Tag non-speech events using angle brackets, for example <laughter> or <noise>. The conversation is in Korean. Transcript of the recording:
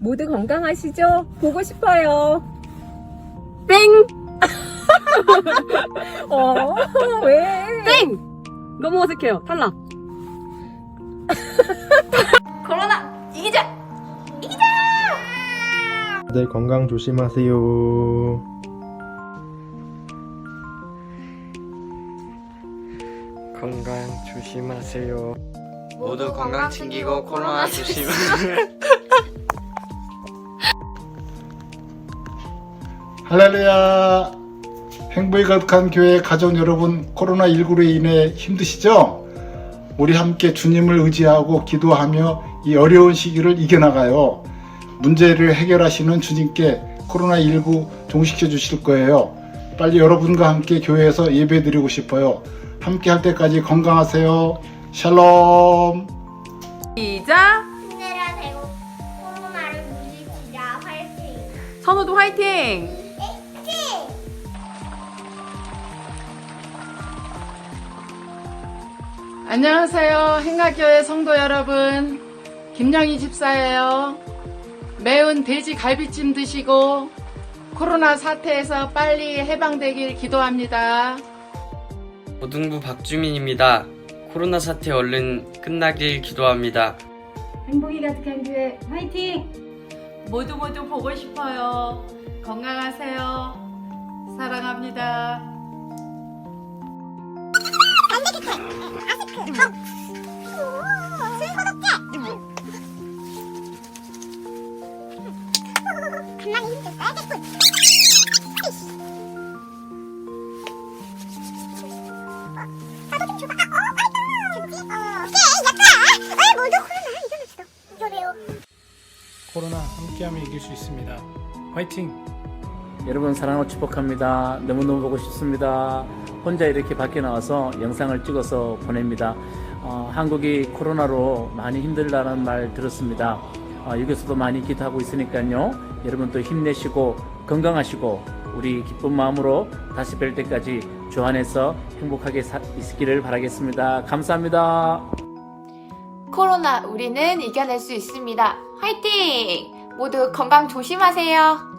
모두 건강하시죠? 보고 싶어요. 땡! <laughs> 어, 왜? 땡! 너무 어색해요. 탈락. <laughs> 코로나 이기자! 다들 건강 조심하세요. 건강 조심하세요. 모두 건강 챙기고 코로나 조심. <laughs> 할렐루야! 행복이 가득한 교회 가족 여러분, 코로나19로 인해 힘드시죠? 우리 함께 주님을 의지하고 기도하며 이 어려운 시기를 이겨나가요. 문제를 해결하시는 주님께 코로나19 종식해 주실 거예요. 빨리 여러분과 함께 교회에서 예배 드리고 싶어요. 함께 할 때까지 건강하세요. 샬롬! 시작! 힘내라 대고 코로나를 물리치자 화이팅! 선우도 화이팅! 안녕하세요. 행각교회 성도 여러분. 김영희 집사예요. 매운 돼지 갈비찜 드시고 코로나 사태에서 빨리 해방되길 기도합니다. 고등부 박주민입니다. 코로나 사태 얼른 끝나길 기도합니다. 행복이 가득한 교회 화이팅! 모두 모두 보고 싶어요. 건강하세요. 사랑합니다. 코로나 함께하면 이길 수 있습니다. 화이팅! 여러분 사랑하고 축복합니다. 너무너무 보고 싶습니다. 혼자 이렇게 밖에 나와서 영상을 찍어서 보냅니다. 어, 한국이 코로나로 많이 힘들다는 말 들었습니다. 어, 여기서도 많이 기도하고 있으니까요. 여러분 또 힘내시고 건강하시고 우리 기쁜 마음으로 다시 뵐 때까지 주 안에서 행복하게 사- 있기를 바라겠습니다. 감사합니다. 코로나 우리는 이겨낼 수 있습니다. 화이팅! 모두 건강 조심하세요.